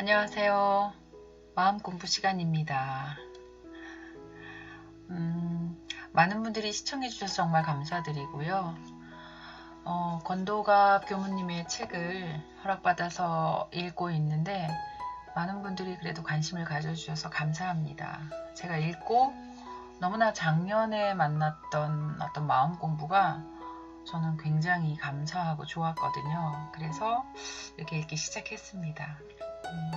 안녕하세요. 마음 공부 시간입니다. 음, 많은 분들이 시청해 주셔서 정말 감사드리고요. 어, 권도갑 교무님의 책을 허락받아서 읽고 있는데, 많은 분들이 그래도 관심을 가져주셔서 감사합니다. 제가 읽고 너무나 작년에 만났던 어떤 마음 공부가 저는 굉장히 감사하고 좋았거든요. 그래서 이렇게 읽기 시작했습니다. 음,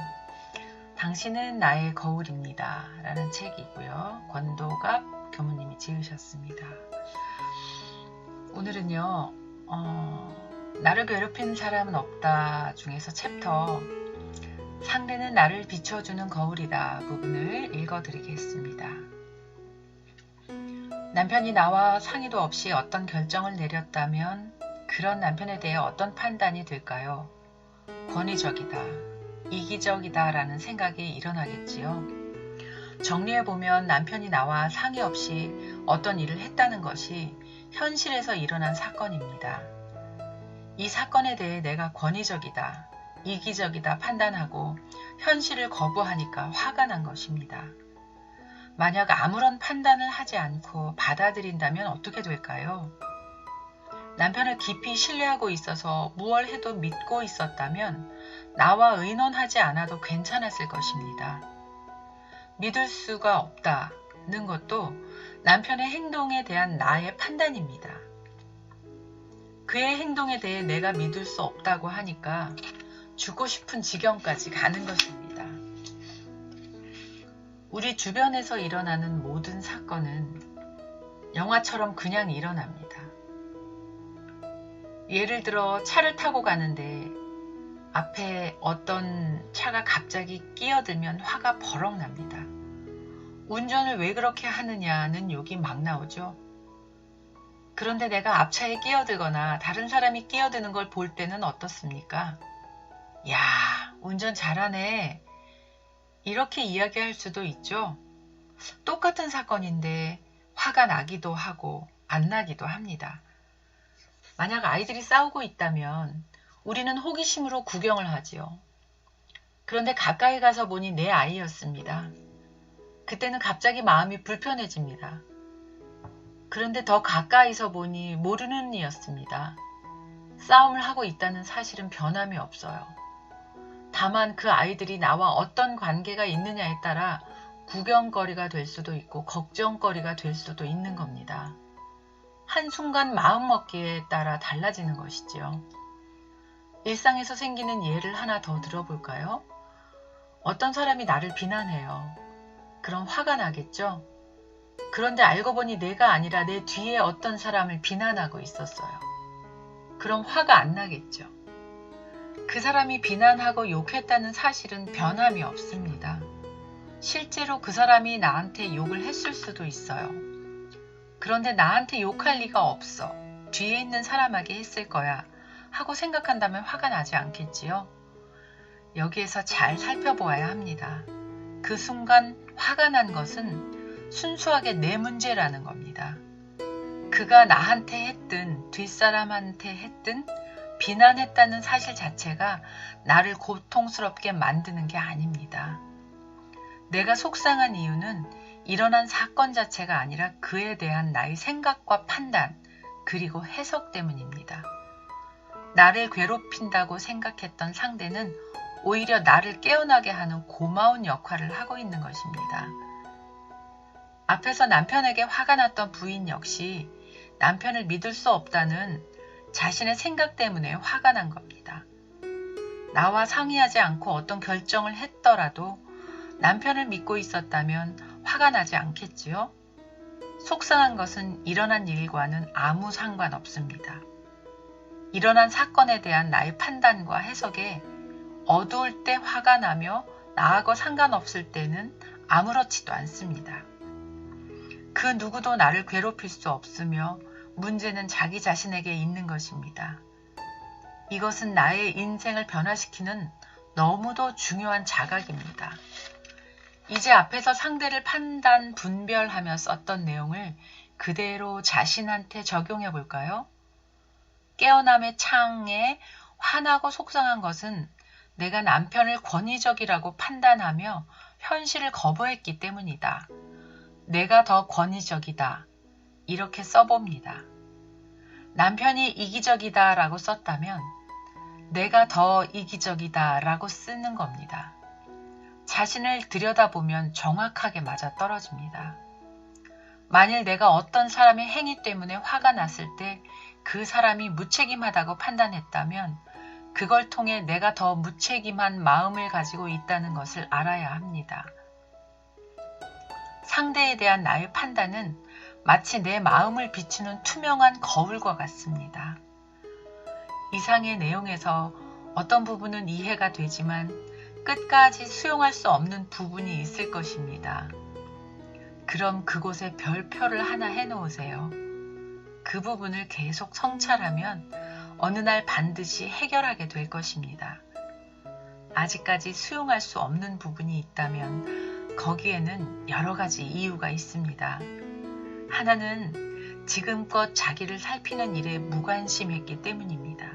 당신은 나의 거울입니다. 라는 책이고요. 권도갑 교무님이 지으셨습니다. 오늘은요, 어, 나를 괴롭히는 사람은 없다 중에서 챕터 상대는 나를 비춰주는 거울이다 부분을 읽어드리겠습니다. 남편이 나와 상의도 없이 어떤 결정을 내렸다면 그런 남편에 대해 어떤 판단이 될까요? 권위적이다, 이기적이다 라는 생각이 일어나겠지요. 정리해보면 남편이 나와 상의 없이 어떤 일을 했다는 것이 현실에서 일어난 사건입니다. 이 사건에 대해 내가 권위적이다, 이기적이다 판단하고 현실을 거부하니까 화가 난 것입니다. 만약 아무런 판단을 하지 않고 받아들인다면 어떻게 될까요? 남편을 깊이 신뢰하고 있어서 무얼 해도 믿고 있었다면 나와 의논하지 않아도 괜찮았을 것입니다. 믿을 수가 없다는 것도 남편의 행동에 대한 나의 판단입니다. 그의 행동에 대해 내가 믿을 수 없다고 하니까 죽고 싶은 지경까지 가는 것입니다. 우리 주변에서 일어나는 모든 사건은 영화처럼 그냥 일어납니다. 예를 들어 차를 타고 가는데 앞에 어떤 차가 갑자기 끼어들면 화가 버럭 납니다. 운전을 왜 그렇게 하느냐는 욕이 막 나오죠. 그런데 내가 앞차에 끼어들거나 다른 사람이 끼어드는 걸 볼 때는 어떻습니까? 야, 운전 잘하네. 이렇게 이야기할 수도 있죠. 똑같은 사건인데 화가 나기도 하고 안 나기도 합니다. 만약 아이들이 싸우고 있다면 우리는 호기심으로 구경을 하지요. 그런데 가까이 가서 보니 내 아이였습니다. 그때는 갑자기 마음이 불편해집니다. 그런데 더 가까이서 보니 모르는 이였습니다. 싸움을 하고 있다는 사실은 변함이 없어요. 다만 그 아이들이 나와 어떤 관계가 있느냐에 따라 구경거리가 될 수도 있고 걱정거리가 될 수도 있는 겁니다. 한순간 마음먹기에 따라 달라지는 것이지요. 일상에서 생기는 예를 하나 더 들어볼까요? 어떤 사람이 나를 비난해요. 그럼 화가 나겠죠? 그런데 알고 보니 내가 아니라 내 뒤에 어떤 사람을 비난하고 있었어요. 그럼 화가 안 나겠죠? 그 사람이 비난하고 욕했다는 사실은 변함이 없습니다. 실제로 그 사람이 나한테 욕을 했을 수도 있어요. 그런데 나한테 욕할 리가 없어. 뒤에 있는 사람에게 했을 거야. 하고 생각한다면 화가 나지 않겠지요? 여기에서 잘 살펴보아야 합니다. 그 순간 화가 난 것은 순수하게 내 문제라는 겁니다. 그가 나한테 했든 뒷사람한테 했든 비난했다는 사실 자체가 나를 고통스럽게 만드는 게 아닙니다. 내가 속상한 이유는 일어난 사건 자체가 아니라 그에 대한 나의 생각과 판단, 그리고 해석 때문입니다. 나를 괴롭힌다고 생각했던 상대는 오히려 나를 깨어나게 하는 고마운 역할을 하고 있는 것입니다. 앞에서 남편에게 화가 났던 부인 역시 남편을 믿을 수 없다는 자신의 생각 때문에 화가 난 겁니다. 나와 상의하지 않고 어떤 결정을 했더라도 남편을 믿고 있었다면 화가 나지 않겠지요? 속상한 것은 일어난 일과는 아무 상관없습니다. 일어난 사건에 대한 나의 판단과 해석에 어두울 때 화가 나며 나하고 상관없을 때는 아무렇지도 않습니다. 그 누구도 나를 괴롭힐 수 없으며 문제는 자기 자신에게 있는 것입니다. 이것은 나의 인생을 변화시키는 너무도 중요한 자각입니다. 이제 앞에서 상대를 판단, 분별하며 썼던 내용을 그대로 자신한테 적용해 볼까요? 깨어남의 창에 화나고 속상한 것은 내가 남편을 권위적이라고 판단하며 현실을 거부했기 때문이다. 내가 더 권위적이다. 이렇게 써봅니다. 남편이 이기적이다 라고 썼다면 내가 더 이기적이다 라고 쓰는 겁니다. 자신을 들여다보면 정확하게 맞아 떨어집니다. 만일 내가 어떤 사람의 행위 때문에 화가 났을 때 그 사람이 무책임하다고 판단했다면 그걸 통해 내가 더 무책임한 마음을 가지고 있다는 것을 알아야 합니다. 상대에 대한 나의 판단은 마치 내 마음을 비추는 투명한 거울과 같습니다. 이상의 내용에서 어떤 부분은 이해가 되지만 끝까지 수용할 수 없는 부분이 있을 것입니다. 그럼 그곳에 별표를 하나 해놓으세요. 그 부분을 계속 성찰하면 어느 날 반드시 해결하게 될 것입니다. 아직까지 수용할 수 없는 부분이 있다면 거기에는 여러 가지 이유가 있습니다. 하나는 지금껏 자기를 살피는 일에 무관심했기 때문입니다.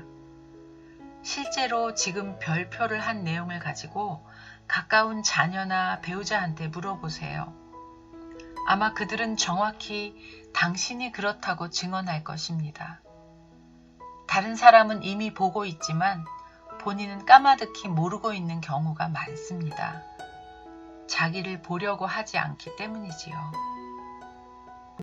실제로 지금 별표를 한 내용을 가지고 가까운 자녀나 배우자한테 물어보세요. 아마 그들은 정확히 당신이 그렇다고 증언할 것입니다. 다른 사람은 이미 보고 있지만 본인은 까마득히 모르고 있는 경우가 많습니다. 자기를 보려고 하지 않기 때문이지요.